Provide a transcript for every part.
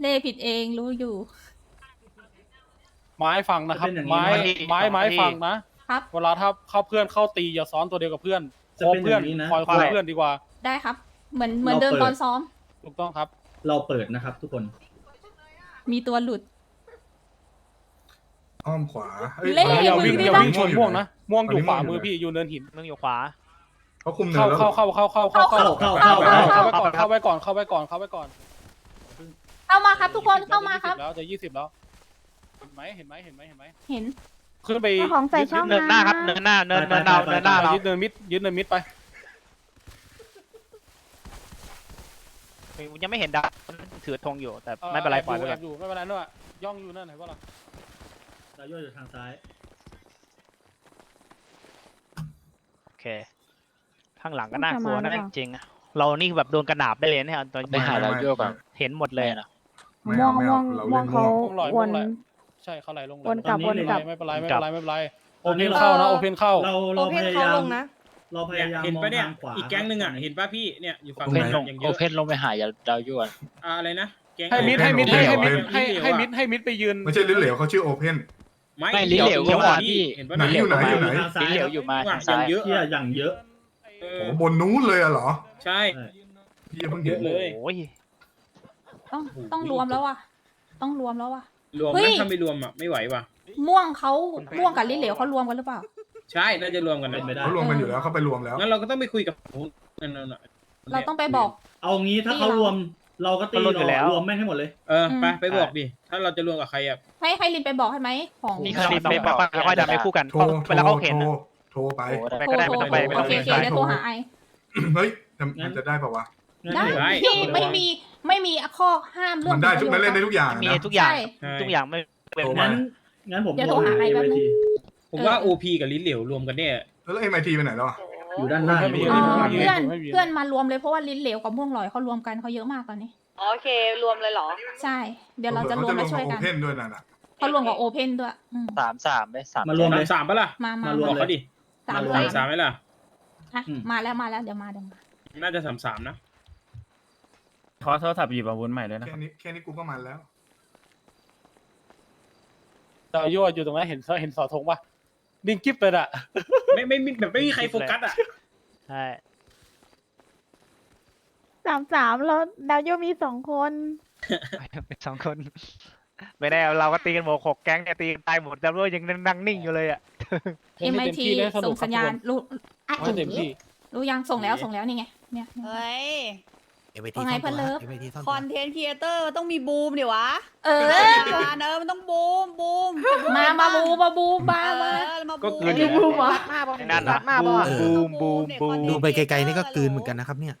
เล่ผิดเองรู้อยู่ ไม้ฟังนะครับจะเป็นอย่างนี้ไม้นะไม้ไม้ฟังนะครับ เวลาถ้าเข้าเพื่อนเข้าตีอย่าซ้อนตัวเดียวกับเพื่อนจะคบเป็นเพื่อนอย่างนี้นะ คอยคุยเพื่อนดีกว่า ได้ครับ เหมือนเหมือนเราเดิมเปิด ตอนซ้อม ถูกต้องครับ เราเปิดนะครับ ทุกคน มีตัวหลุด อ้อมขวาอ้ยเล่ อย่าวิ่งมึงนี่อย่าปะวิ่งชนม่วงนะ ม่วงอยู่ขวาตอนนี้ม่วงอยู่มือพี่อยู่เนินหิน มึงอยู่ขวา เขาคุมเนินเข้าแล้วเข้าเข้าเข้าเข้าเข้าเข้าเข้าเข้าเข้าเข้าไปก่อนเข้าไปก่อนเข้าไปก่อนเข้าไปก่อนเข้า มาครับทุกคนเข้ามาครับ แล้วจะยี่สิบแล้วเห็นไหมเห็นไหมเห็นไหมเห็นไหมเห็นขึ้นไปเอาของใส่ช่องเนินหน้าครับเนินหน้าเนินเนินเราเนินหน้าเรายึดเนินมิดยึดเนินมิดไปยังไม่เห็นดาวถือธงอยู่แต่ไม่เป็นไรปล่อยไปก่อนแบอยู่ไม่เป็นไรเนอะย่องอยู่นั่นเห็นปะล่ะเราย่ออยู่ทางซ้ายโอเคข้างหลังก็น่ากลัวนะจริงๆอะเรานี่แบบโดนกระหนาบได้เลยเนี่ยตอนไปหาเราโยกก่อนเห็นหมดเลยนะ ไม่ม่วเอางไม่ม่วเอางเราม่เล่วงนเขาม่วง ม่วงลอยวนม่วงลอยใช่เขาไหลลงวนกลับตอนนี้วนกลับ ไม่เป็นไรไม่เป็นไรไม่เป็นไรโอตอนเพนี้นเราเข้านะโอเพนเข้า เราเราพยายามเราพเนี่ยยายามเห็นมองปะเนี่ย ทางขวาอีกแก๊งหนึ่งอะ เห็นปะพี่ เนี่ย อยู่ฝั่งโอเพนนั้นอย่างเยโออะเพนลงไปหาอย่าดาวยั่วอ่าอะไรนะ แก๊งให้มิดโอเพนให้มิดโอเพให้นให้มิดโอเพนให้ให้เหลวอะมิดให้มิดไปยืน ไม่ใช่ลิ้นเหลวเขาชื่อโอเพน ไม่ไม่ลิ้นเหลวเดี๋ยวอยู่อะพี่เห็นปะไหนอยู่ไหนอยู่ไหนทางซ้ายลิ้นเหลวอยู่มาว่าทางอย่าซ้างยเยอะเที่ยอย่างเยอะเอโอ้อบนนู้นเลยอะเหรอ ใช่ พี่เพิ่งเยเห็นอะเลย โอ้ย ต้องต้องรวมแล้วว่ะ ต้องรวมแล้วว่ะ รวมเฮ้นะยถ้าไม่รวมอะไม่ไหวว่ะ ม่วงเขาม่วงกับลิ้นเหลวเขารวมกันหรือเปล่า ใช่น่าจะรวมกันเป็นะนไปได้ เขารวมกันอยู่แล้วเขาไปรวมแล้ว งั้นเราก็ต้องไปคุยกับนั่นน่ะน่ะเราต้องไปบอก เอางี้ถ้าเขารวมเราก็ตีเรารวมแม่งให้หมดเลย เออไปไปบอกดิถ้าเราจะรวมกับใครอะให้ให้ลินไปบอกให้ไหมของนี่ครัคือบลินไม่บอกค่อยๆดันไม่คู่กันโทรเวลาเขาเห็นโทรนะโทรไปโอ้ได้ไปก็ได้ไม่ต้องไปไม่โอต้องเคไป โอเคเดี๋ยวโทรหาไอ เฮ้ยมันจะได้ปะวะ ได้ได้ พี่ไม่มีไม่มีข้อห้ามเรื่องมันได้ทุกผมันระโยชเล่นได้ทุกอย่างมีนะ ทุกอย่าง ใช่ใช่ทุกอย่างไม่เป็นโทรงั้มานงั้นผมเดี๋ยวโทรหาใครแป๊บนึง ผมว่า OP กับลิ้นเหลวรวมกันเนี่ย แล้วเอ็มไอทีไปไหนแล้วอะอยู่ด้านล่างไม่มีเอ่อไม่มีเพื่อนไม่มีเพื่อนมารวมเลยเพราะว่าลิ้นเหลวกับม่วงลอยเขารวมกันเขาเยอะมากตอนนี้ โอเครวมเลยเหรอ ใช่ เดี๋ยวเราจะรวมเขามาช่วยโอกันเพนด้วยน่ะนะเขารวมกับโอเพนด้วยอืมสามสามไปสามมารวม สาเลมยสามปะล่ะมามาารวบอกเขาดิสามมารวสามสามไหมล่ะ อะอืม มาแล้วมาแล้วเดี๋ยวมาเดี๋ยวมาน่าจะสามสามนะ ขอโทรศัพท์หยิบอาวุธใหม่ด้วยนะแค่นี้แค่นี้กูก็มันแล้วดาวยั่วอยู่ตรงนั้นเห็นเห็นเสอธงปะดิ่งกิ๊บเลยอะไม่ไม่ไม่แบบไม่มีใครโฟกัสอะ ใช่สามสามแล้วดาวโยมีสองคน เป็นสองคน ไม่ได้เราก็ตีกันหมดหกแก๊งเนี่ยตีกันตายหมดแต่ว่ายังนั่งนิ่งอยู่เลยอะเล่นให้เต็ม MIT ที่เล่นให้สนุส่กงครับสัญญาณทุกรู้อะคนให้เต็มที่รู้ยังส่งแล้วส่งแล้วนี่ไงเนี่ยเฮ้ย ว่าไงเพื่อนเลิฟคอนเทนต์ครีเอเตอร์ต้องมีบูมเดี๋ยววะเออ การเออมันต้องบูมบูมมา มาบูมาบูมาเอมาอมาก็บูเกินอยู่แล้วรัดมากป่ะไอ้นั่นนะรัดมากป่ะบูมบูมบูม ดูไปไกลๆนี่ก็กลืนเหมือนกันนะครับเนี่ย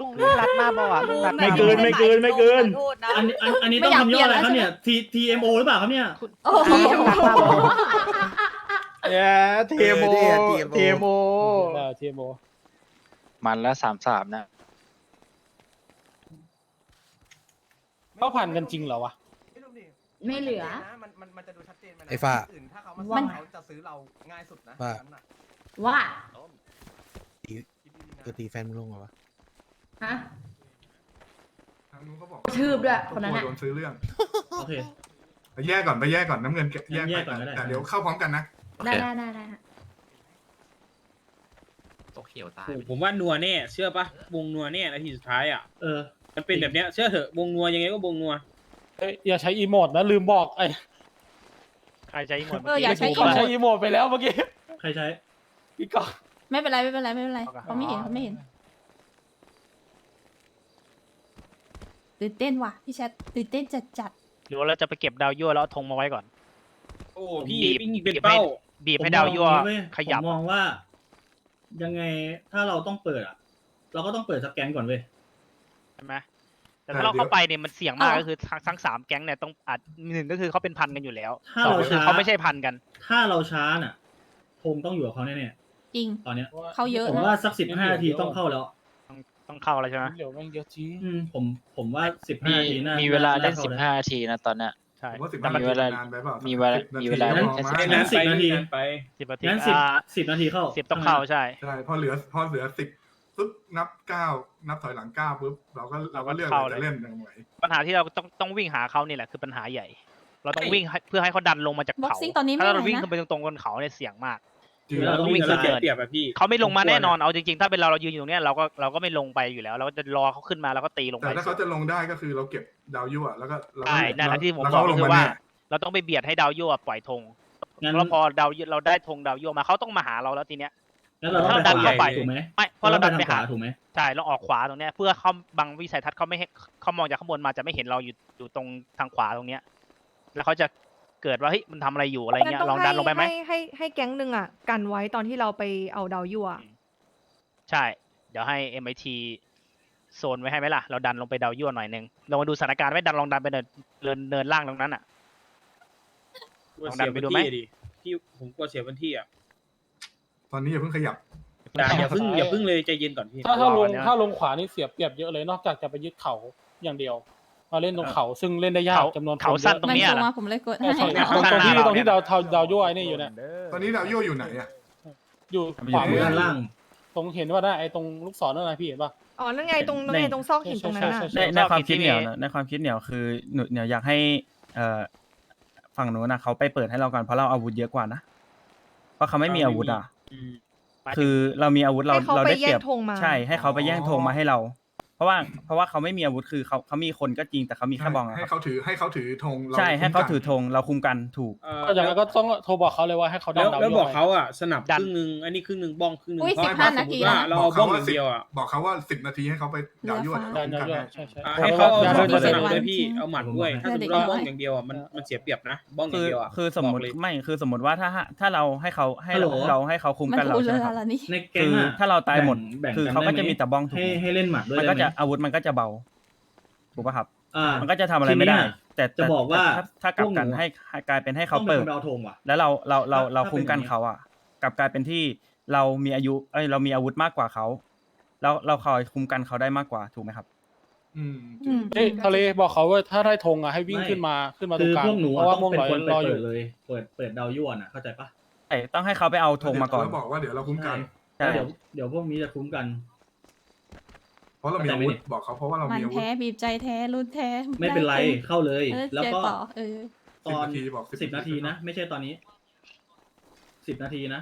ลุงลุงรัดมากป่ะวะลุงรัดไม่เกินไม่เกินไม่เกินโทษนะอันนี้อันอันนี้ต้องทำย่ออะไรครับเนี่ย T T M O หรือเปล่าครับเนี่ย โอ้โหรัดมากป่ะเย้เทโมเทโมเออทีโม มันแล้วสามสามนะ เขาผ่านกันจริงเหรอวะ ไม่เหลือไอ้ฟ้ามันจะซื้อเราง่ายสุดนะว่าว่าตัวตีแฟนมึงลงเหรอวะ ฮะ ทางนู้นเขาบอกทืบด้วยคนนั้นอะโดนซื้อเรื่องโอเค ไปแยกก่อนไปแยกก่อนน้ำเงินแยกแยไปกก่อนก็ได้ แต่เดี๋ยวเข้าพร้อมกันนะได้ได้ได้ได้ตกเขียวตาย โอ้โหผมว่านัวแน่เชื่อปะวงนัวแน่นาทีสุดท้ายอะ เออ มันเป็นแบบเนี้ยเชื่อเถอะวงนัวยังไงก็วงนัวเอ้ยอย่าใช้อีโมดนะลืมบอกไอ้ใครใช้หมดเอออย่าใช้อีเขาโมใช้ดอีโมดไปแล้วเมื่อกี้ใครใช้ พี่ก่อนไม่เป็นไรไม่เป็นไรไม่เป็นไรเขาไม่เห็นเขาไม่เห็นตื่นเต้นว่ะพี่แชทตื่นเต้นจัดจัดหรือว่าเราจะไปเก็บดาวยั่วแล้วเอาธงมาไว้ก่อน โอ้พี่บีบพี่ยิงเป็นเป้า บีบให้ดาวยั่วผมมองอย่างนี้เขยับผมมองว่า ยังไงถ้าเราต้องเปิดอะ เราก็ต้องเปิดสแกนก่อนเว้ยใช่ไหมแต่ถ้าเราเข้าไปเนี่ยมันเสี่ยงมากก็คือทั้งทั้งสามแก๊งเนี่ยต้องอาจหนึ่งก็คือเขาเป็นพันกันอยู่แล้วถ้าสองเราก็คือช้า เขาไม่ใช่พันกัน ถ้าเราช้าน่ะธงต้องอยู่กับเขาแน่จริง ๆตอนเนี้ยเขาเยอะผมนะว่าสักสิบห้านาทีต้องเข้าแล้วต้องต้องเข้าแล้วใช่ไหมเดี๋ยวแม่งเยอะจริงอืมผมผมว่าสิบมีห้านาทีน่ามีเวลาเล่นข้สิบแวห้านาทีนะตอนเนี้ย ใช่ผมว่าสิบแต่ห้ามันนาทีเวลานานไปเปล่ามีมีเวลามีเวลางั้นแค่ไม่สิบนานสิบไปนาทีนานไปสิบนาทีงั้นสิบอ่าสิบนาทีเข้า สิบต้องเข้าใช่ ใช่พอเหลือพอเหลือสิบ ปุ๊บนับเก้านับถอยหลังเก้าปุ๊บเราก็เราก็เลือกเราจะเล่นยังไงปัญหาที่เราต้องต้องวิ่งหาเขาเนี่แหละคือปัญหาใหญ่ เราต้องวิ่งเพื่อให้เขาดันลงมาจากเขาถ้าเราวิ่งขึ้นไปตรงๆบนเขาเนี่ยเสี่ยงมากเราต้องวิ่งเกินเขาไม่ลงมาแน่นอนเอาจริงๆ ถ้าเป็นเราเรายืนอยู่ตรงเนี้ยเราก็เราก็ไม่ลงไปอยู่แล้ว เราก็จะรอเขาขึ้นมาแล้วก็ตีลงไปแต่ถ้าเขาจะลงได้ก็คือเราเก็บดาวยั่วแล้วก็ใช่นั่นที่ผมบอกคือว่า เราต้องไปเบียดให้ดาวยั่วปล่อยธงแล้วพอดาวเราได้ธงดาวยั่วมาเขาต้องมาหาเราแล้วทีเนี้ย แล้วเราดันเไปขวาถูกไหมไม่เพราะเราดันไปหาถูกไหมใช่เราออกขวาตรงเนี้ย เพื่อเขาบังวิสัยทัศน์เขาไม่ให้เขามองจากข้างบนมาจะไม่เห็นเราอยู่อยู่ตรงทางขวาตรงเนี้ย แล้วเขาจะเกิดว่าเฮ้ยมันทำอะไรอยู่อะไรเงี้ยลองดันลงไปไหมให้ให้แก๊งหนึ่งอะกันไว้ตอนที่เราไปเอาดาวยั่วใช่ เดี๋ยวให้ MIT โซนไว้ให้ไหมล่ะ เราดันลงไปดาวยั่วหน่อยนึงลองมาดูสถานการณ์ไว้ดันลองดันไปเดินินเนินล่างตรงนั้นอะลองดันไปดูไหมพี่ผมกลัวเสียพื้นที่อะ ตอนนี้อย่าเพิ่งขยับอย่าเพิ่งอย่าเพิ่งเลยใจเย็นก่อนพี่ ถ้าถ้าลงถ้าลงขวานี่เสียเปรียบเยอะเลยนอกจากจะไปยึดเขาอย่างเดียว มาเล่นตรงเขาซึ่งเล่นได้ยากจำนวนเขาสั้นตรงนี้อมาผมเลยกดให้ครัตรงที่ตรงที่ดาวดาวดาวย้วยนี่อยู่เนี่ยตอนนี้ดาวโยอยู่ไหนอะอยู่ขวามือล่าง ตรงเห็นว่าได้ไอ้ตรงลูกศรนั่นนะพี่เห็นป่ะ อ๋อ นั่นไงตรงนั่นไงตรงซอกหินตรงนั้นน่ะ ในในความคิดเหนียวในความคิดเหนียวคือเหนียวอยากให้เอ่อฝั่งนู้นนะเขาไปเปิดให้เราก่อนเพราะเราอาวุธเยอะกว่านะเพราะเขาไม่มีอาวุธอะ คือเรามีอาวุธเราเราได้เปแรียบธงมา ใช่ให้เขาไปแย่งธงมาให้เรา ราะว่าเพราะว่าเขาไม่มีอาวุธคือเขาเขามีคนก็จริงแต่เขามีแค่บองอะให้ครับเขาถือให้เขาถือธงเราใช่ให้เขาถือธงเราคุมกันถูก ก็อย่างนั้นก็ต้องโทรบอกเขาเลยว่าให้เขาดันแล้วเราแล้วบอกเขาอะสนับครึ่งหนึ่งอันนี้ครึ่งหนึ่งบ้องครึ่งหนึ่งอุ้ยเพราะสิบาสมนาที มติว่าเราบ้องอย่างเดียวอะบอกเขาว่าสิบนาทีให้เขาไปเหยายั่วเยวดเดันคุ้มกัวนยใใช่ใช่ให้เขาเอาบ้องสนับด้วยพี่เอาหมัดด้วยถ้าสมมติเราบ้องอย่างเดียวอะมันมันเสียเปรียบนะบ้องอย่างเดียวอะคือสมมติไม่คือสมมติว่าถ้าถ้าเราให้เขาให้เราให้เขาคุมกันเราใช่ไหมคือถ้าเราตายหมดคือเขาก็จะมีแต่บองถูก ให้ให้เล่นหมัดด้วยมันก็จะอาวุธมันก็จะเบาถูกป่ะครับมันก็จะทำอะไรไม่ได้แต่จะบอกว่าถ้ากลับกันให้กลายเป็นให้เขาเปิดแล้วเราเราเราเราคุ้มกันเขาอะกลับกลายเป็นที่เรามีอายุเอ้ยเรามีอาวุธมากกว่าเขาแล้วเราคอยคุ้มกันเขาได้มากกว่าถูกไหมครับ อืมอืเอ้ยทะเลบอกเขาว่าถ้าได้ธงอะให้วิ่งขึ้นมาขึ้นมาตรงกลางเพราะว่าม้วงเป็นคนรออยู่เลย เปิดเปิดดาวยั่วน่ะเข้าใจปะต้องให้เขาไปเอาธงมาก่อน แล้วบอกว่าเดี๋ยวเราคุ้มกันเดี๋ยวเดี๋ยวพวกนี้จะคุ้มกัน เพราะเรามีอาวุธบอกเขาเพราะว่าเรามันมีอาวุธแท้บีบใจแท้รุนแท้ไม่เป็นไรเข้าเลย แล้วก็ตอนสิบนาทีนะไม่ใช่ตอนนี้สิบนาทีนะ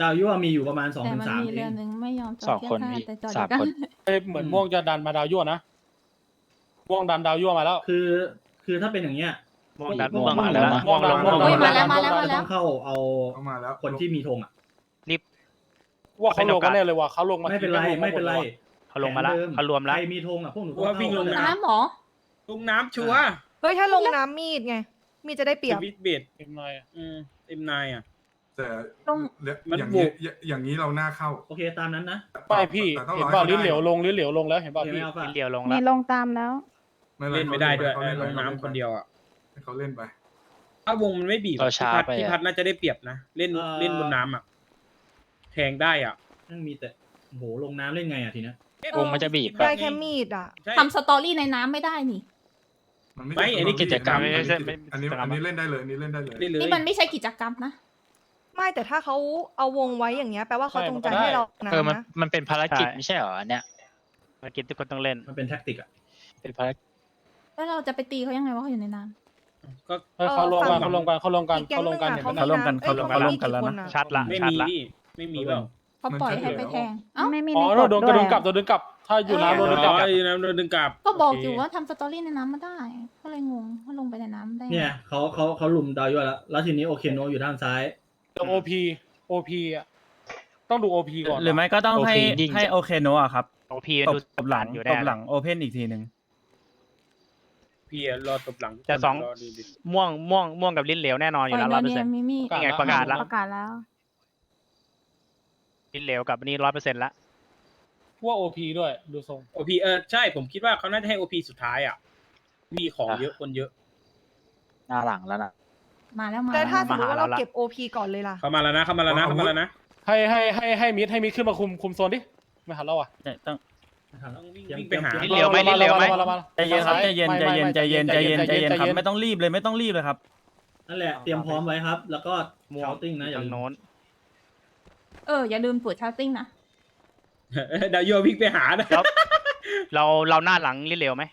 ดาวยั่วมีอยู่ประมาณสองแต่ถึมันงสามีเอรือง นึงไม่ยอมจอดสคนท่าพี่แต่จอดสามกัคนเหมือนม่วงจะดันมาดาวยั่วนะม่วงดันดาวยั่วมาแล้ว คือ คือถ้าเป็นอย่างเนี้ยม่วงดันม่วงมาแล้วม่วงดันม่วงมาแล้วมาแล้มาแล้ว ต้องเข้าเอาเข้ามาแล้วคนที่มีธงอะรีบว่าเขาลงกันแน่เลยว่าเขาลงมาไม่เป็นไร ไม่เป็นไร เขาลงมาละแผนเเขารวมละ ใครมีธงอะพวกหนูวิ่งลง น้ำหรอ ลงน้ำชัวเฮ้ยถ้าลงน้ำมีดไง มีจะได้เปรียบ วิดเบดเอ็มไลน์อะอืมเอ็มนายอะ แต่ต้อง มันย่างบุนี้ก อย่างนี้เราหน้าเข้าโอเคตามนั้นนะไม่พี่เห็นรอเปล่าให้ลิ้นเหลียวลงลิ้นเหลียวลงแล้วเห็นเปล่าเวพี่ ไม่เหลียวลงแล้วมีลงตามแล้ว เล่นไม่ได้ด้วยเออลงน้ำคนเดียวอะ ให้เขาเล่นไป ถ้าวงมันไม่บีบพี่พัดพี่พัดน่าจะได้เปรียบนะ เล่นเล่นบนน้ำอะ แทงได้อะ นั่งมีแต่โหลงน้ำเล่นไงอะทีนี้ วงมันจะบีบ ได้แค่มีดอะทำสตอรี่ในน้ำไม่ได้นี่ มันไม่ไม่อันนี้กิจกรรม ไม่ใช่ไม่อันนี้อันนี้เล่นได้เลยนี่เล่นได้เลย นี่มันไม่ใช่กิจกรรมนะ ไม่แต่ถ้าเขาเอาวงไว้อย่างเงี้ยแปลว่าเขาจงใจให้เรานะเออมันมันเป็นภารกิจไม่ใช่เหรออันเนี่ยภารกิจทุกคนต้องเล่น มันเป็นแท็กติกอะเป็นภารกิจแล้วเราจะไปตีเขายังไงว่าเขาอยู่ในน้ำ ก็เขาลงกันเขาลงกันเขาลงกันเขาลงกันเขาล่ะ มีเขาลงกันแล้วนะชัดละไม่มีละ ไม่มีเปล่า พอปล่อยให้ไปแทงอ้าไม่มีในอ๋อกเราฎโดนกระดึงกลับโดนดึงกลับ ถ้าอยู่น้ำโดนดึงกลับโดนดึงกลับก็บอกอยู่ว่าทำสตอรี่ในน้ำมาได้ก็เลยงงว่าลงไปในน้ำได้เนี่ยเขาเขาเขาหลุมดาวยู่แล้วแล้วทีนี้โอเคโนอยู่ด้านซ้าย โอพีโอพีอะต้องดูโอพีก่อนหรือไม่ก็ต้องให้ให้โอเคโนะอะครับโอพีตบตบหลังอยู่ได้ตบหลังโอเพนอีกทีหนึ่งพี่อะรอตบหลังจะสองม่วงม่วงม่วงกับลิ้นเหลวแน่นอนอยู่แล้วร้อยเปอร์เซ็นนต์ มิไงประกาศละ ประกาศแล้ว คิดเร็วกับนี่ร้อยเปอร์เซ็นต์ละพวกโอพีด้วยดูทรง โอพีเออใช่ผมคิดว่าเขาน่าจะให้โอพีสุดท้ายอะ มีของเยอะคนเยอะหน้าหลังแล้วนะ มาแล้วมาแต่ถ้าสมมติว่าเราเก็บโอพีก่อนเลยล่ะ เข้ามาแล้วนะเข้ามาแล้วนะเข้ามาแล้วนะให้ให้ให้ให้มิดให้มิดขึ้นมาคุมคุมโซนดิไม่หันเราอะต้องต้องวิ่งไปหาเร็วไหมเร็วไหมใจเย็นครับใจเย็นใจเย็นใจเย็นใจเย็นใจเย็นครับไม่ต้องรีบเลยไม่ต้องรีบเลยครับนั่นแหละเตรียมพร้อมไว้ครับ แล้วก็เชาติ้งนะอย่างโน้น เออ อย่าลืมตรวจชาร์ติ้งนะดาวโยวิ่งไปหานะแล้วเราเราหน้าหลังลิ้นเหลวไหม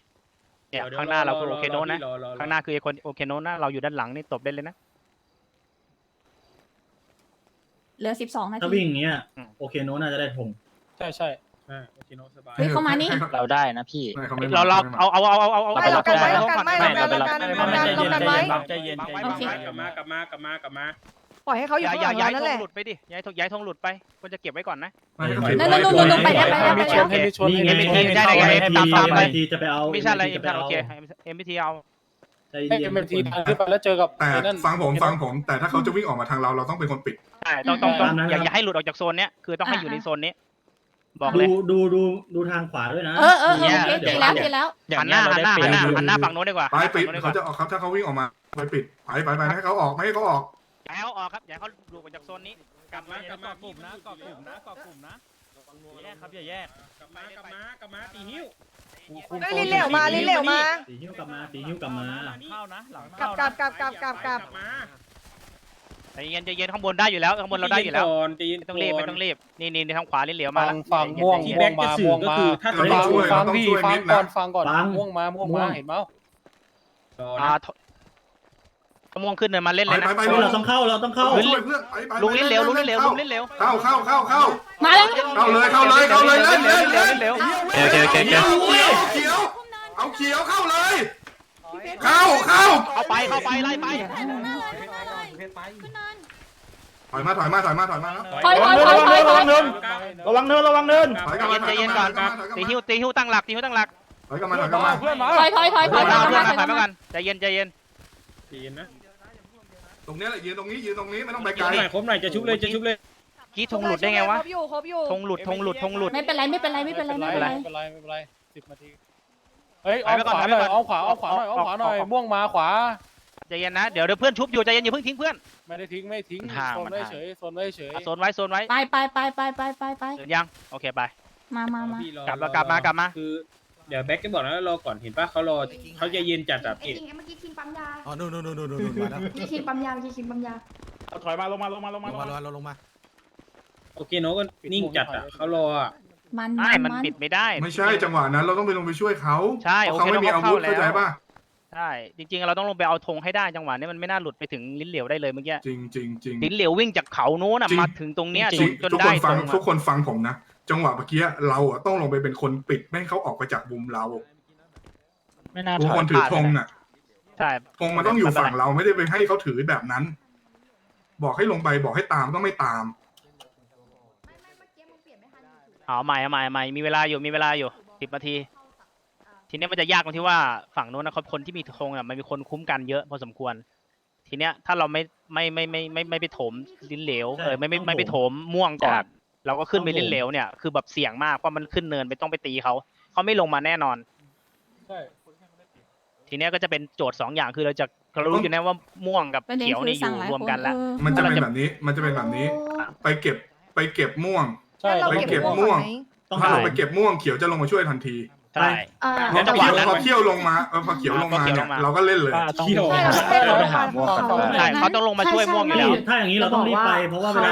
เนี่ยดี๋วข้างหน้าเราคือรโอเคโนะนะรอรอรอข้างหน้าคือไอคนโอเคโนะนะเราอยู่ด้านหลังนี่ตบได้เลยนะ เหลือสิบสองนาถ้าทีวิ่งอย่างเงี้ยอืม โอเคโน้ตน่าจะได้ธงใช่ใช่อ่าโอเคโนะสบาย เฮ้ยเข้ามานี่ให้ขเราได้นะพี่ให้เขาไม่เราเราไม่เอาเอาเอาเอาเอาเอาไม่เรากันไว้อเรากันไว้ไม่เราเรากันไปเรารับกันเรากันไว้ใจเย็นใจบังเย็นไว้กลับมากลับมากลับมากลับมา ปล่อยให้เขาออย่ยู่ย่าข้างอหย่าลังย้ายธงเรานั่นแหละ หลุดไปดิย้ายธงย้ายธงหลุดไปควรจะเก็บไว้ก่อนนะไม่ให้เขานั่ถือนนู่นนู่นนู่นไปแล้วไปแล้วไปให้แล้วให้มิชวนนี่ให้ไงมิชให้วนได้ได้ได้ให้ตามตามไป ทีจะไปเอาไม่ใช่อะไรจะเอ็มไปทันเอาโอเคเอ็มพีทีเอาใจให้เย็เอ็นมเอ็มทีขึ้นไปแล้วเจอกับแต่ไอ้นั่นฟังผมฟังผม แต่ถ้าเขาจะวิ่งออกมาทางเราเราต้องเป็นคนปิด ใช่ต้องต้องต้องตามนั้นอย่านะครับอย่าให้หลุดออกจากโซนเนี้ยคือต้องให้อยู่ในโซนนี้ บอกเลดูยดูดูดูทางขวาด้วยนะเออเออเออโอเคดี๋เจยวแล้วดี๋เจยวแล้วอย่าหังนหเงี้น้ายเราหันได้หน้าเปรีหัยนบหน้าหันหน้าฝั่งโน้นดีกว่าไปปิดฝั่งโน้นดีกเขาว่าจะออกเขาถ้าเขาวิ่งออกมาไปปิดไปไปไปไม่ให้เขาออกไม่ให้เขาออก อย่าให้เขาออกครับอย่าให้เขาหลุดออกจากโซนนี้กลับมากลับมาเกาะกลุ่มนะเกาะกลุ่มนะเกาะกลุ่มนะอย่าแยกครับอย่าแยกกลับมากลับมากลับมาตีหิ้วเฮ้ยลิ้นเหลวมาลิ้นเหลวมา ตีหิ้วกลับมาตีหิ้วกลับมาหลังเข้านะหลังกลับเข้ากลันะบกลับกลับกลับกลับมาใจเย็นใจเย็นข้างบนได้อยู่แล้วข้างบนเราได้อยู่แล้วก่อนตีไม่ต้องรีบไม่ต้องรีบนี่นี่ทางขวาลิ้นเหลวมาฟังแล้วฟังม่วงที่ม่แบ็วงกจะมาสื่ม่อวงก็มาคือถ้าเราเขาต้ได้องฟัช่งวยฟังเราต้องพี่ช่วยฟันิงดก่อนะนฟังก่อนฟังม่วงมาม่วงม่วมางเห็นเปล่ารออ่า นะทม่วงขึ้นเนินมาเล่นไปเลยนะไปไปเฮ้ยเราต้องเข้าเราต้องเข้าช่วยเพื่อนไปไปลุงลิ้นเหลวลุงลิ้นเหลวลุงลิ้นเหลวเข้าเข้าเข้าเข้า มาแล้วเข้าเลยเข้าเลยเข้าเลยเล่นเล่นเล่น เร็วโอเคโอเคโอเค เขียวเขียวเขียวเอาเขียวเข้าเลย เข้าเข้าเข้าไปเข้าไปไล่ไปถอยมาถอยมาถอยมาถอยมาแล้วถอยถอยถอยถอยถอย ระวังเนินระวังเนินถอยกลับมาถใจอยกเย็ลันบก่มาอนถอยกลับมาถอยกลับตีมาหิ้วตีหิ้วตั้งหลักตีหิ้วตั้งหลักถอยกลับมาถอยกลับมาเพื่อนมาถอยถอยถอยถเพื่ออยนมาถเพื่ออนยมาถอยมากันใจเย็นใจเย็น ตีนนะ ตรงนี้แหละยืนตรงนี้ยืนตรงนี้ไม่ต้องไปคไกลรบหน่อยครบหน่อยจะชุบเลยจะชุบเลยกี้ธงหลุดได้ไงวะครบอยู่ครบอยู่ธงหลุดธงหลุดธงหลุด ไม่เป็นไรไม่เป็นไรไม่เป็นไรไม่เป็นไร ไม่เป็นไรไม่เป็นไรสิบนาทีเฮ้ยเอาขวาหน่อยเอาขวาเอาขวาหน่อยเอาขวาหน่อยม่วงมาขวา ใจเย็นนะเดี๋ยวเดี๋ยวเพื่อนชุบอยู่ใจเย็นอย่าเพิ่งทิ้งเพื่อน ไม่ได้ทิ้งไม่ทิ้งมันห่างโซนมันไว้ห่าง เฉยโซนไว้เฉยอะโซนไว้โซนไว้ไปไปไปไปไปไปไปเดินยังโอเคไปมามามาพี่รอกลับมากลับมากลับมา คือ เดี๋ยวแบ็กก็บอกนะรอก่อนเห็นป่ะเขารอเขาจะเย็นจัดแบบไอ้คิงเมื่อกี้คิงปั๊มยาอ๋อนู่นนู่นนู่นนู่นมาแล้วเมื่อกี้คิงปั๊มยาเมื่อกี้คิงปั๊มยาถอยมาลงมาลงมาลงลมางมาลงมาลงมาโอเคโนก็นิ่งจัดอะเขารออะมันไม่มันมันมันปิดไม่ได้ ไม่ใช่จังหวะนั้น เราต้องไปลงไปช่วยเขาใช่เพราะเขาไม่โอเคมีอาวุธเราเข้าเข้าใจแล้ว ป่ะใช่จริงๆ เราต้องลงไปเอาธงให้ได้จังหวะนี้มันไม่น่าหลุดไปถึงลิ้นเหลวได้เลยเมื่อกี้จริงจริงจริง ลิ้นเหลววิ่งจากเขาโน้นน่ะจริง มาถึงตรงเนี้ยจริงจนทุกได้คนฟังธงทุกอะคนฟังผมนะ จังหวะเมื่อกี้เราอะต้องลงไปเป็นคนปิดไม่ให้เขาออกไปจากมุมเราไม่น่าทุกถอคยนถือธงอะใช่ธงมันต้องอยู่ฝั่งเราไม่ได้ไปให้เขาถือแบบนั้น บอกให้ลงไปบอกให้ตามก็ไม่ตาม ไม่ไม่เมื่อกี้มึงเปลี่ยนไม่ทันอยู่เอาใหม่เอาใหม่เอาใหม่มีเวลาอยู่มีเวลาอยู่สิบนาทีทีเนี้ยมันจะยากตรงที่ว่าฝั่งโน้นนะครับคนที่มีธงอะมันมีคนคุ้มกันเยอะพอสมควร ทีเนี้ยถ้าเราไม่ไม่ไม่ไม่ไม่ไม่ไปโถมลิ้นเหลวใช่เออไม่ไม่ต้องไม่ไปโถโถมมม่วงก่อครันบ เราก็ขึ้นไปต้องโถมลิ้นเหลวเนี่ยคือแบบเสี่ยงมากเพราะมันขึ้นเนินไปต้องไปตีเขาเขาไม่ลงมาแน่นอน ใช่ทีเนี้ยก็จะเป็นโจทย์สองอย่างคือเราจะเรารู้อยู่แน่ว่าม่วงกับประเด็นเขียวคือนี่อสั่งยู่หลายรวมคนกันแล้วเออมันจะเป็นเราจะแบบนี้ มันจะเป็นแบบนี้ ไปเก็บไปเก็บม่วงใช่เราไปเก็บเก็บม่วงม่วงก่อนไหมต้องถ้าเข้าเราไปเก็บม่วงเขียวจะลงมาช่วยทันทีใช่อ่าพแล้อวจังหเขีวะยวนั้นพอเขี้ยวลงมาเออพอเขียวลงมาพอเขียวเนี่ลยงมาเราก็เล่นเลยป้าต้องเที่ยวใช่เราต้องเต้นเราเราไปหาม่วงก่อนป้าใช่เขาต้องลงมาช่วยม่วงอยู่แล้วถ้าอย่างนี้เราต้องรีบไปเพราะว่าเวลา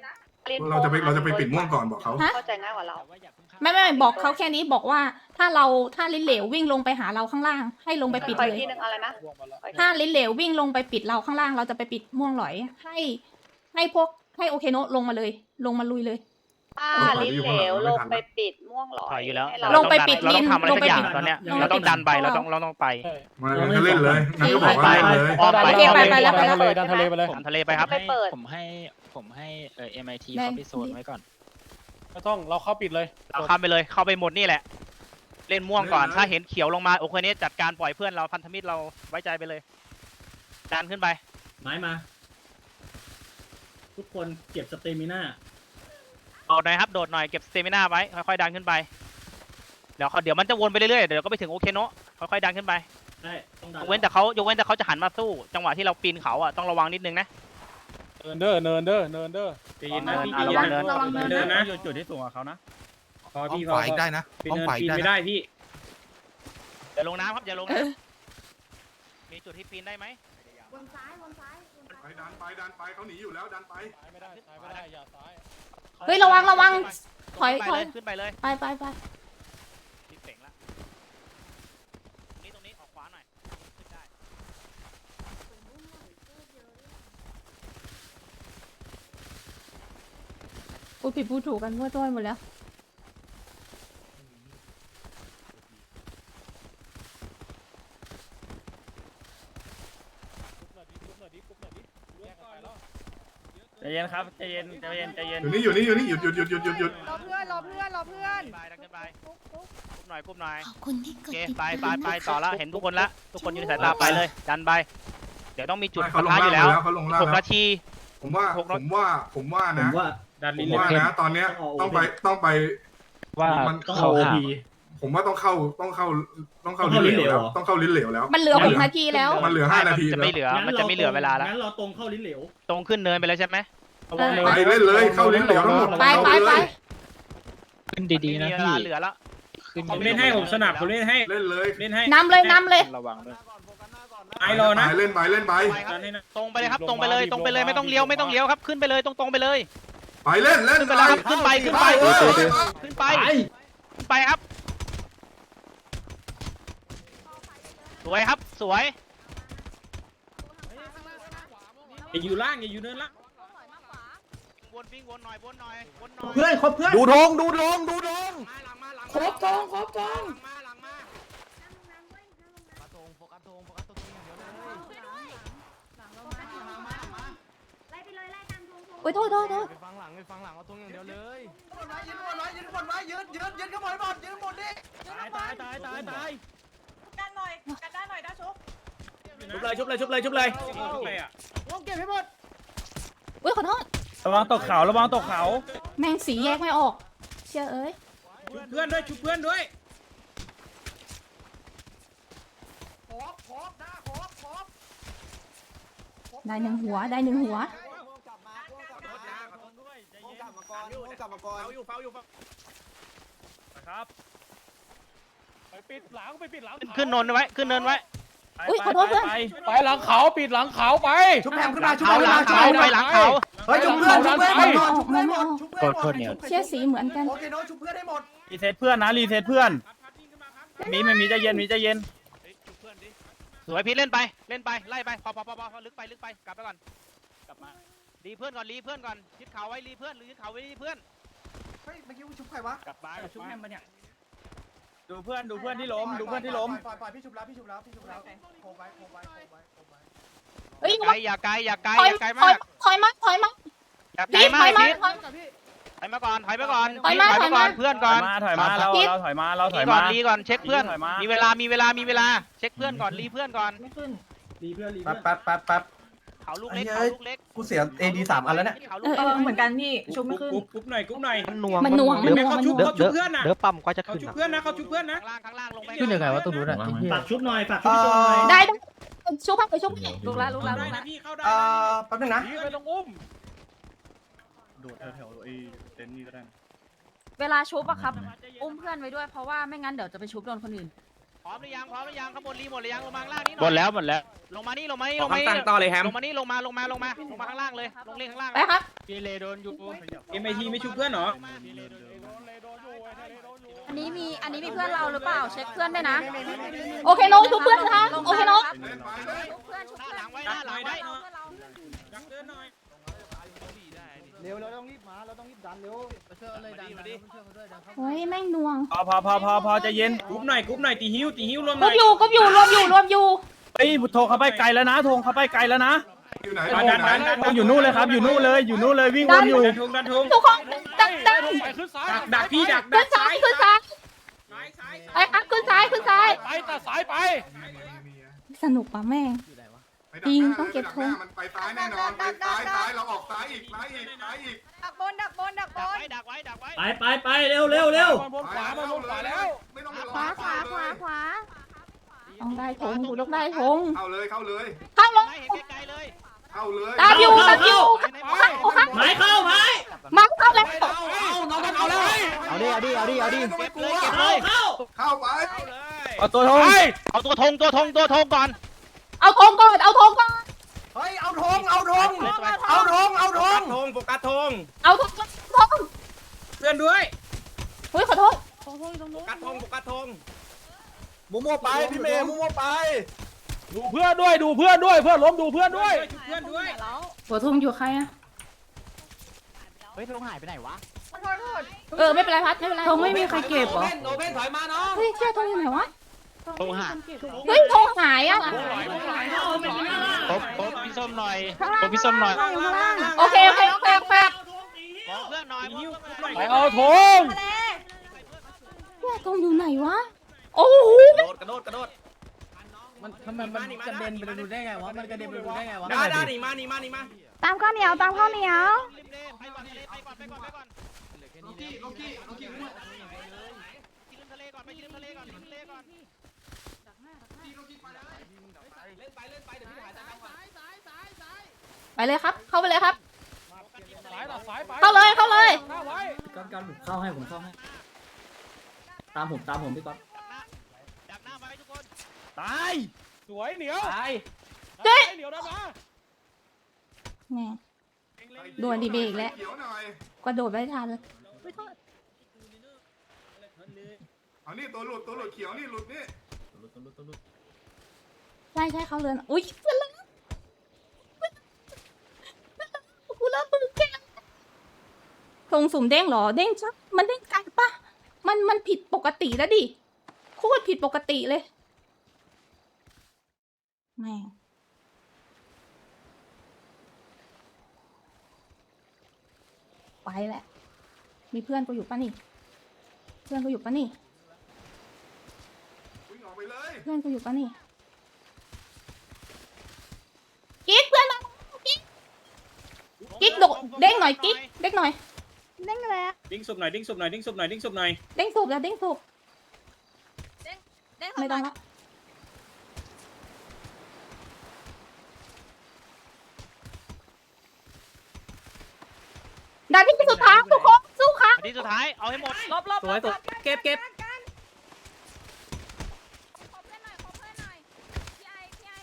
ราจะไปเราจะไปปิดม่วงก่อนบอกเขา ฮะ เข้าใจง่ายกว่าเรา ไม่ไม่ไม่บอกเขาแค่นี้บอกว่าถ้าเราถ้าลิ้นเหลววิ่งลงไปหาเราข้างล่าง ให้ลงไปปิดขอเลอีกย ทีหนึงอะไรนะ ถ้าลิ้นเหลววิ่งลงไปปิดเราข้างล่างเราจะไปปิดม่วงหลอย ให้ให้พวกให้โอเคโนะลงมาเลย ลงมาลุยเลย ถ้าลิ้นเหลวลงไปปิดม่วงหลอถอยยอยู่แล้วให้เราลงไปปิดเราต้องทำอะไรลงสัไปกอย่างปิดตอนเนี้ยลงไปเราต้องดันไปปิดเราต้องเราต้องไปใช่มางั้นก็เล่นเลยงั้นก็บอกไปว่าเล่นเลย อ้อมไปโอเคไปไปแล้วไปแล้วดันทะเลดันทะเลไปเลย ผมทะเลไปครับไปเปิด ผมให้ผมให้เอ่อ MIT ได้ เขาไปโซนไว้ก่อน ไม่ต้องเราเข้าปิดเลยเราข้ามไปเลยเข้าไปหมดนี่แหละ เล่นม่วงก่อนถ้าเห็นเขียวลงมาโอเคนี้จัดการปล่อยเพื่อนเราพันธมิตรเราไว้ใจไปเลย ดันขึ้นไป ไม้มา ทุกคนเก็บสเตมิน่าโดดหน่อยครับโดดหน่อยเก็บสเตมิน่าไว้ค่อยๆดันขึ้นไปดี๋ยวเขาเดี๋ยวมันจะวนไปเรื่อยๆเดี๋ยวก็ไปถึงโอเคโนะค่อยๆดันขึ้นไปได้ต้องดัยกเว้นแต่เขายกเว้นแต่เขาจะหันมาสู้ จังหวะที่เราปีนเขาอะต้องระวังนิดนึงนะ เนินเด้อเนินเด้อเนินเด้อใจเย็นนะพี่อะใจระเย็วังนเนินระวังเนิน เดินนะอยู่จุดที่สูงกว่าเขานะพออ้อมพี่ขพอวาอีกได้นะปีอ้อมเนินขวาอีปีกนได้ไม่นะได้พี่อย่าลงน้ำครับอย่าลงน้ำมีจุดที่ปีนได้ไหมวนซ้ายวนซ้ายวนซ้ายไปดันไปดันไปเขาหนีอยู่แล้วดันไปซ้ายไม่ได้ซ้ายไม่ได้อย่าซ้าย เฮ้ยระวังระวัง ถอยขึ้นไปถอยเลยขึ้นไปเลยไปไปไปติดเป่งละนี่ตรงนี้ออกขวาหน่อยขึ้นได้พูดผิดพูดถูกกันทั่วตัวหมดแล้ว ใจเย็นครับใจเย็นใจเย็นใจเย็นอยู่นี่อยู่นี่อยู่นี่หยุดหยุดหยุดหยุดหยุดหยุดรอเพื่อนรอเพื่อนรอเพื่อนขึ้นไปดันขึ้นไปกุบหน่อยกุบหน่อยขอบคุณที่โอกดเคติดไปตามไปไปต่อละเห็นทุกคนละทุกคนอยู่ในสายตาไปเลยดันไป เดี๋ยวต้องมีจุดไม่ปเขาะลงทะอล่างยู่ไปแล้วแล้วเขาลงล่างหกแล้วนาทีผมว่าหกร้ผอยมว่าผมว่าผมนะว่า ดันผลิ้นมเลยว่านะตอนเนี้ยต้องไปต้องไปว่ามันต้องเขาเอาหา OP ผมว่าต้องเข้าต้องเข้าต้องเข้าต้องลิ้เข้านเหลวลิ้นเหลวแล้วต้องเข้าลิ้นเหลวแล้ว มันเหลือหกนาทีแล้ว มันเหลือห้านาทีจะไม่เหลือ มันจะไม่เหลือเวลาแล้วงั้นเราตรงเข้าลิ้นเหลว ตรงขึ้นเนินไปแล้วใช่ไหมเออไปเล่นเลยเข้าลิ้นเหลวทั้งหมดไปไปไปขึ้นดีๆนะมีเวพี่ลาเหลือแล้วขึ้นผมเล่นให้ผมสนับผมเล่นให้เล่นเลยเล่นให้นำเลยนำเลยระวังด้วยไอรอนะไปเล่นไปเล่นไปไปครับดันให้นะตรงไปเลยครับตรงไปเลยตรงไปเลยไม่ต้องเลี้ยวไม่ต้องเลี้ยวครับขึ้นไปเลยตรงๆไปเลย ไปเล่นเล่นขึ้นไปแล้วครับขึ้นไปขึ้นไปเออเออเออขึ้นไปขึ้นไปครับ สวยครับ สวย อย่าอยู่ล่างอย่าอยู่เนินล่างวนวิ่งวนหน่อย วนหน่อย วนหน่อยเพื่อนครบเพื่อนดูธงดูธงดูธงครบทองครบทองไล่ไปเลยไล่ตามทงทงโอ้ยโทษโทษโทษฟังหลังไปฟังหลังเอาธงอย่างเดียวเลยตายตายตายตายตายกันห น่อยกันได้หน่อยได้ชุบชุบเลยชุบเลยชุบเลยชุบเลยชุบเลยอะวงเก็บให้หมดอุ้ยขอโทษระวังตกเขาระวังตกเขาแม่งสีแยกไม่ออก เชื่อเอ้ยชุบเพื่อนด้วยชุบเพื่อนด้วยได้หนึ่งหัวได้หนึ่งหัวครับ ไปปิดหลังไปปิดหลังขึ้นเนินไว้ขึ้นเนินไว้ไปอุ๊ยไปขอโทษเพื่อนไปไปหลังเขาปิดหลังเขาไป ชุบแพมขึ้นมาชุบเขาแพมหลังขึ้นเขามาไปหลังเขาเฮ้ยชุบเพื่อนชุบเพื่อนหมดชุบเพื่อนหมดชุบโทเพื่อนหมดษโทษเนี่ยเชื่อสีเหมือนกัน โอเคโน้ตชุบเพื่อนให้หมดรีเซ็ตเพื่อนนะรีเซ็ตเพื่อน มีไม่มีใจเย็นมีใจเย็นสวยพี่เล่นไปเล่นไปไล่ไปพอพอพอพอลึกไปลึกไปกลับไปก่อนกลับมารีเพื่อนก่อนรีเพื่อนก่อนยึดเขาไว้รีเพื่อนหรือยึดเขาไว้รีเพื่อนเฮ้ยเมื่อกี้ชุบใครวะกลับมากลับชุบมาแฮมปะเนี่ย ดูเพื่อนดูเพื่อนที่ล้มดูเพื่อนที่ล้มปล่อยปล่อยพี่ชุบแล้วพี่ชุบแล้วพี่ชุบแล้วโคไว้โคไว้โคไว้โคไว้เฮ้ยไกลอย่าไกลอย่าไกลถอยอย่าไกลถมาอยกถอยมาถอยมาอย่าไกลพีทมาถกอยมาพีทถอยถอยมาก่อนถอยมาก่อนถอยพีทมาถอยถอยมาก่อนมาเพื่อนถก่ออยนมาถอยมาเราพีทเราถอยมาเราถรีอยก่อมานรีก่อนเช็คเพื่อนถอยมามีเวลามีเวลามีเวลา เช็คเพื่อนก่อนรีเพื่อนก่อนรีเพื่อนรีแป๊เพื่บอนแป๊บแป๊บแป๊บ เขาลูกเล็กเฮ้เขายลูกเล็กกูเสียเอดีสามอันแล้วเนี่ยเขาลูเอกอเล็กเออเหมือนกันพี่ชุบไม่ขึ้น กุ๊บกุ๊บหน่อยกุ๊บหน่อยมันหน่วงมันหน่วงเห็นไหมเขาชุบเขาชุบเพื่อนนะเดี๋ยวปั๊มก็จะเขาขึ้นชุบเพื่อนนะเขาชุบเพื่อนนะข้างล่างข้างล่างลงไปขึ้นยังไงวะตรงนู้นอะฝากชุบหน่อยฝากชุบพี่โจหน่อยได้ได้ชุบพักไปชุบให้ลูกละลูกละได้ลูกนะละพี่เข้าได้เอ่อแป๊บนึงนะผีไม่ต้องอุ้มโดดแถวไอ้เต็นท์นี่ก็ได้ เวลาชุบอะครับ อุ้มเพื่อนไว้ด้วยเพราะว่าไม่งั้นเดี๋ยวจะไปชุบโดนคนอื่น พร้อมหรือยังพร้อมหรือยังข้างบนรีหมดหรือยังลงมาข้างล่างนี่หน่หมอดยแล้วหมดแล้ว ลงมานี่ลงมานี่ขลองมานี่คำสั่งต่อเลยแฮมลงมานี่ลงมาลงมาลงมาลงมาข้างล่างเลยลงเล่นข้างล่างไปครับพี่เลโดนอยู่เอ็มไอทีไม่ชุบเพื่อนเหรอ อันนี้มีอันนี้มีเพื่อนเราหรือเปล่าเช็คเพื่อนด้วยนะโอเคโน้ตชุบเพื่อนนะคะโอเคโน้ตเล่นไปเล่นชุบเพื่อนชุบหน้าเพื่อนหลังไว้หน้าหลังไว้ดักเดินหน่อย เร็วเราต้องรีบมาเราต้องรีบดันเร็วเชื่อเลยดันมาดิโอ้ยแม่งหน่วงพอพอพอพอพอใจเย็นกุ๊บหน่อยกุ๊บหน่อยตีฮิ้วตีฮิ้วรวมหกน่บอยอยู่กบอยู่รวมอยู่รวมอยู่เฮ้ยโทรเขาไปไกลแล้วนะโทรเขาไปไกลแล้วนะอยู่ไหนดันดันดันดันอยู่นู่นเลยครับ อยู่นู่นเลยอยู่นู่นเลยวิ่งวนอยู่ ดันทงดันทงทุกคนดักดักไปขึ้นซ้ายดักดักพี่ดักขึ้ดันกซ้ายขึ้นซ้ายซ้ายซ้ายไปครับขึ้นซ้ายขึ้นซ้ายไปตัดสายไปสนุกป่ะแม่งไปดั จริงหน้าต้องเก็บลยธงไปดัหน้ามันไปซ้ายแน่นอนไปซ้ายซ้ายเราออกซ้ายอีกซ้ายอีกซ้ายอีกดักบนดักบนดักบดักนไว้ดักไว้ดักไว้ไปไปไปเร็วเร็วเร็วบนขวาบนขวาแล้วไม่ต้องไปรอขวาขวาขวาขวาต้องได้ธงกูต้องได้ธงเข้าเลยเข้าเลยเข้าลงไม่เห็นไกลๆเลยเข้าเลยตามอยู่ตามอยู่ไม้เข้าไม้มาเข้าแล้วน้องมันเอาแล้วเอาดิเอาดิเอาดิเอาดิเก็บเลยเก็บเลเข้ายเข้าเข้าไปเอาตัวทงเอาตัวธงตัวธงตัวธงก่อน เอาธงก่อนเอาธงก่อนเฮ้ยเอาธงเอาธงเล่นไปเอาธงเอาธงธงโฟกัสธงเอาธงธงเพื่อนด้วยเฮ้ยขอโทษโฟกัสธงโฟกัสธงมัวมัวไปพี่เมย์มัวมัวไป ดูเพื่อนด้วยดูเพื่อนด้วย เพื่อนล้มดูเพื่อนด้วย เพื่อนด้วยหัวธงอยู่ใครอะเฮ้ยธงหายไปไหนวะขอโทษโทษเออไม่เป็นไรพัดไม่เป็นไรธงไม่มีใครเก็บเหรอโนเบนถอยมาน้องเฮ้ยเชี่ยธงอยู่ไหนวะ ธงหาเฮ้ยธงหายอะพบพบพี่ส้มหน่อยพบพี่ส้มหน่อยโอเคโอเคโอเคโอเคมองเพื่อนหน่อยมองเพื่อนหน่อยไปเอาธงเนี่ยธงอยู่ไหนวะ โอ้โหกระโดดกระโดดกระโดดมันทำไมมันกระเด็นไปดูได้ไงวะ มันกระเด็นไปดูได้ไงวะได้ได้หนีมาหนีมาหนีมาตามข้าวเหนียวตามข้าวเหนียวไปก่อนไปก่อนไปก่อนไปก่อนกินทะเลก่อนไปกินทะเลก่อนกินทะเลก่อน เล่นไปเล่นไปเดี๋ยวพี่ถ่ายตามก่อนไปเลยครับ เข้าไปเลยครับ สายต่อสายไปเข้าเลยเข้าเลย หน้าไว้กันกันผมเข้าให้ผมเข้าให้ ตามผมตามผมพี่ก๊อฟดักหน้าไว้ทุกคนตายสวยเหนียวตายเจ๊เหนียวนะมาแหม่โดนดีเบรกแล้วเขียวหน่อย กระโดดไม่ทันเลยเอานี่ตัวหลุดตัวหลุดเขียวนี่หลุดนี่ใช่ ใช่เขาเลยนอุ้ยเพื่อนเลยกูเริ่มมือแกธงสุ่มเด้งเหรอ เด้งชักมันเด้งไกลปะมันมันผิดปกติแล้วดิโคตรผิดปกติเลยแม่งไปแหละ มีเพื่อนกูอยู่ปะนี่ เพื่อนกูอยู่ปะนี่ วิ่งออกไปเลย เพื่อนกูอยู่ปะนี่ กิ๊กเพื่อนมากิ๊ก กิ๊กโดดเด้งหน่อยกิ๊กเด้งหน่อย เด้งแล้วดิ้งสุบหน่อยดิ้งสุบหน่อยดิ้งสุบหน่อยดิ้งสุบหน่อยเด้งสูบแล้วเด้งสูบเด้งไม่ต้องละด่านที่สุดท้ายทุกคนสู้ค่ะ อันนี้สุดท้ายเอาให้หมดลบลบสวยตัวเก็บเก็บ ขอเพื่อนหน่อยขอเพื่อนหน่อยพี่ไอพี่ไอ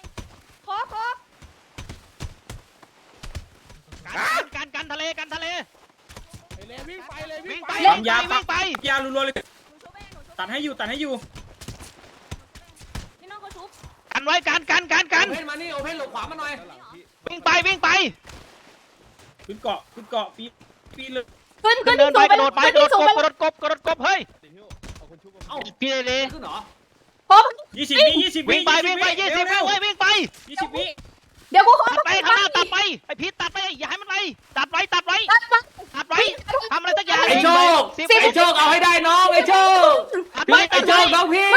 ขอขอ กันกันกันทะเลกันทะเล ไปเลย วิ่งไปเลยวิ่วิ่งงไปไปปั๊มยาวิ่งไปยารัวๆเลยหนูชุบเองหนูชุบตัดให้อยู่ตัดให้อยู่พี่น้องก็ชุบกันไว้กันกันกันกันโอเพนมานี่โอเพนหลบขวามาหน่อยวิ่งไปวิ่งไปขึ้นเกาะขึ้นเกาะปีปีเลยขึ้นขึ้ขึ้นนเดินไปที่กระโดดไปขึ้นกระโดที่ดสูงกบไปกระโดดกบกระโดดกบเฮ้ยเอ้าพี่เลยขึ้นเหรอพอยี่สิบวิยี่สิบวิวิ่งไปวิ่งไปยี่สิบวิ่งไปวิ่งไปยี่สิบวิ เดี๋ยวกูขอตัดไปข้างหน้าตัดไปไอพีทตัดไปอย่าให้มันไปตัดไว้ตัดไว้ตัดไปตัดไว้ทำอะไรสักอย่างไอ้โชคสิบไอ้โชคเอาให้ได้น้องไอ้โชคตัดไว้ไอ้ตัดโชไว้คน้องพี่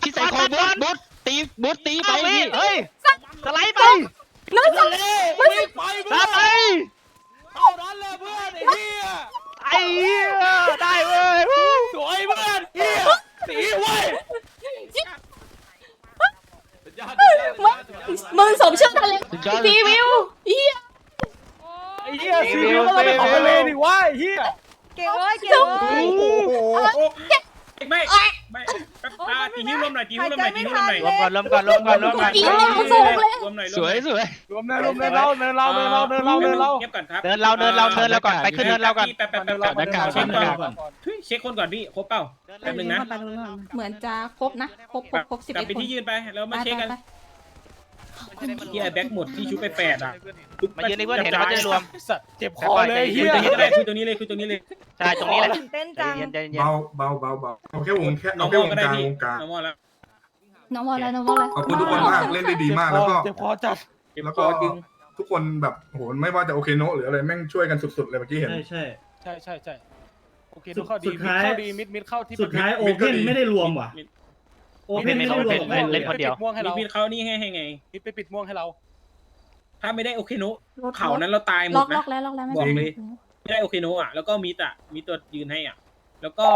ที่ใส่คอบูทบูทตีบูทตีไปพี่เฮ้ยสไลด์ไปนึกถึงวิ่งไปเพื่ตัอดไปเท่านั้นเลยเพื่อนไอ้เหี้ยไอ้เหี้ยได้เว้ยสวยเพื่อนเหี้ยสีเว้ย มึงสมชื่อทะเลทีวิวเฮียไอ้เหี้ยสีวิวก็ต้องไปของทะเลดิวะไอ้เหี้ยเก่งเลยเก่งเลย ไม่ไม่แป๊บอ่าตีนิ้วรวมหน่อยตีนิ้วรวมหน่อยตีนิ้วรวมหน่อยรวมก่อนรวมก่อนรวมก่อนรวมก่อนอีกแล้วสูงเลยรวมหน่อยสวยสวยรวมเนินรวมเนินเราเนินเราเนินเราเนินเราเนินเราเนินเราเงียบก่อนครับเดินเราเดินเราเดินเราก่อนไปขึ้นเดินเราก่อนแป๊บแป๊บแป๊บเดิแป๊นบเราเช็คก่อนก่อนทุยเช็คคนก่อนพี่ครบเปล่าแป๊บนึงนะเหมือนจะครบนะครบครบครบสิบกลับเอ็ดไปคนที่ยืนไปแล้วไปมาเช็คไปกัน ไปที่ไอ้แบ็คหมดที่ชุบไปแปดอะมายืนในเพื่อนเห็นว่าจะรวมสัตว์เจ็บคอเลยเหี้ยคุยตรงนี้ก็ได้คุยตรงนี้เลยคุยตรงนี้เลยใช่ตรงนี้แหละตื่นเต้นใจจังเย็นใจเย็นเบาเบาเบาเบาเอาแค่วงแค่น้อเอางแค่มอวก็งได้กลางพี่วงกลางน้องมอแล้วน้องวอลแล้วน้องวอลแล้วขอบคุณทุกคนมากเล่นได้ดีมากแล้วก็เจ็บคอจัดเก็บแล้วคก็อดึงทุกคนแบบโอ้โหไม่ว่าจะโอเคโนะหรืออะไรแม่งช่วยกันสุดๆเลยเมื่อกี้เห็นใช่ใช่ใช่ใช่ใช่โอเคดูเข้าดีสุดท้ายเข้าดีมิดมิดเข้าที่สุดท้ายโอมิดเพก็นดีไม่ได้รวมว่ะ โอเพนไม่ได้รวมกับใครเล่นเลยคนเดียวม่วงให้มีเราพี่เขานี่ให้ให้ไงมิดไปปิดม่วงให้เรา ถ้าไม่ได้โอเคโนะเขานั้นเราตายหมล็อดกล็นะ อกแล้วล็อกแล้วไม่บอกเป็นไรเลย ไม่ได้โอเคโนะอะแล้วก็มีแต่มีตัวยืนให้อะ แล้วก็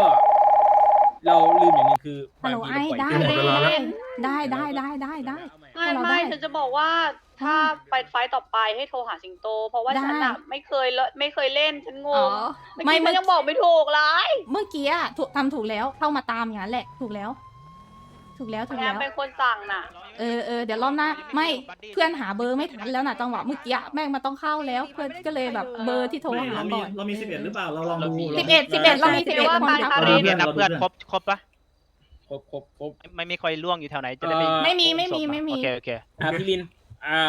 เราลืมอย่างหนึงคือฮัลโหลบางไอ้ทีเราปล่อยได้เกมหมดเวลาแล้ว ได้ได้ได้ได้ได้ เอาใหม่ไม่เราไม่ได้ฉันจะบอกว่าถ้าไปไฟต์ต่อไปให้โทรหาสิงโต เพราะว่าได้ฉันอะไม่เคยเลไม่เคยเล่นฉันงอ๋อ งไม่ไม่ไม่เมื่อยังบอกไม่ถูกเลย เมื่อกี้อะถูกทำถูกแล้วเข้ามาตามอย่างนั้นแหละ ถูกแล้ว ถูกแล้วถูกแอแล้มว เป็นคนสั่งน่ะ เออเออเดี๋ยวรอบหน้าไม่เพื่อนหาเบอร์ไม่ทันแล้วนะจังหวะเมื่อกี้แม่งมาต้องเข้าแล้วเพื่อนก็เลยแบบเบอร์ที่โทรไม่หาเรามีก่อน เรามีสิบเอ็ดหรือเปล่า เราลองดู สิบเอ็ดสิบเอ็ดเรามีสิบเอ็ดว่าคนการครับคาตอนเรนี้เนี่ยนับเพื่อนครบครบปะครบครบครบ ไม่ไม่มีใครล่วงอยู่แถวไหนจะได้ไม่เอ่อไม่มีไม่มีศพอะไม่มี โอเคโอเค อะพี่ลินอ่า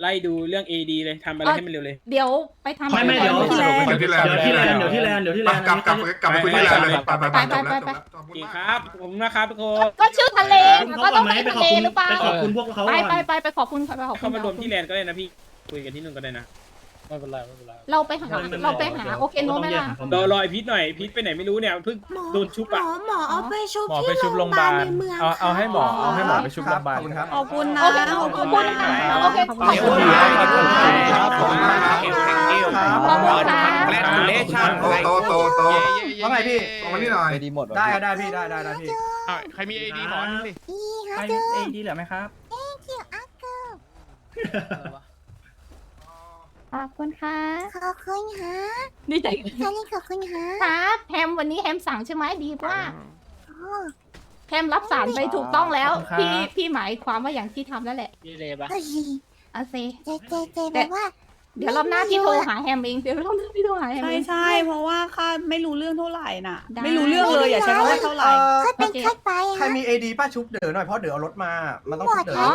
ไล่ดูเรื่อง AD เลยทำอะไรให้มันเร็วเลย เดี๋ยวไปทำไม่ไม่เดี๋ยว ที่แลนด์ ไปที่แลนด์เดี๋ยวที่แลนด์เดี๋ยวที่แลนด์เดี๋ยวที่แลนด์กลับกลับกลับไปคุยที่แลนด์เลยไปไปไปจบแล้วจบแล้วขอบโอคุณเคมาก ครับขอบคุณนะครับทุกคนก็ชื่อทะเลคุณก็เขาต้ก่อองนไหมไปไปทะขอบเลคุณหรือเปล่าไปขอบคุณพวกเขาไปก่อน ไปไปไปขอบคุณไปขอบคุณเข้ามารวมที่แลนด์ก็ได้นะพี่ คุยกันที่นู่นก็ได้นะ ไม่เป็นไรไม่เป็นไรเราไปหา เราไปหาโอเคโนไหมล่ะ รอรอไอพีทหน่อยพีทไปไหนไม่รู้เนี่ยเพิ่งโดนชุบอะหมอเอาไปชุบหมอไปชุบโรงพยาบาลเอาเอาให้หมอเอาให้หมอไปชุบโรงพยาบาลครับขอบคุณนะโอเคขอบคุณค่ะโอเคขอบคุณขอบคุณค่ะครับขอบคุณมากครับขอบคุณค่ะโตโตโตโตว่าไงพี่ตรงมานี่หน่อยได้ได้พี่ได้ได้ได้พี่ใครมีเอดีขอหน่อยสิใครเอดีเหลือไหมครับ ขอบคุณค่ะขอบคุณฮะดีใจฉันขอบคุณฮะครับแฮมวันนี้แฮมสั่งใช่ไหมดีว่าแฮมรับสารไปถูกต้องแล้ว ขอบคุณครับ พี่พี่หมายความว่าอย่างที่ทำนั่นแหละพี่เลปะอาเซ เจเจเจแบบว่า เดี๋ยวรอบหน้าพี่โทรหาแฮมเองเดี๋ยวรอบหน้าพี่โทรหาแฮมใช่เอง ใช่เพราะว่าข้าไม่รู้เรื่องเท่าไหร่น่ะ ได้ ไม่รู้เรื่องเลยอย่าใช้คำว่าเท่าไหร่เอ่อโอเคใครมีเอดีป้าชุบเด๋อหน่อยเพราะเด๋อเอารถมา มันต้องชุบเด๋ออ๋อ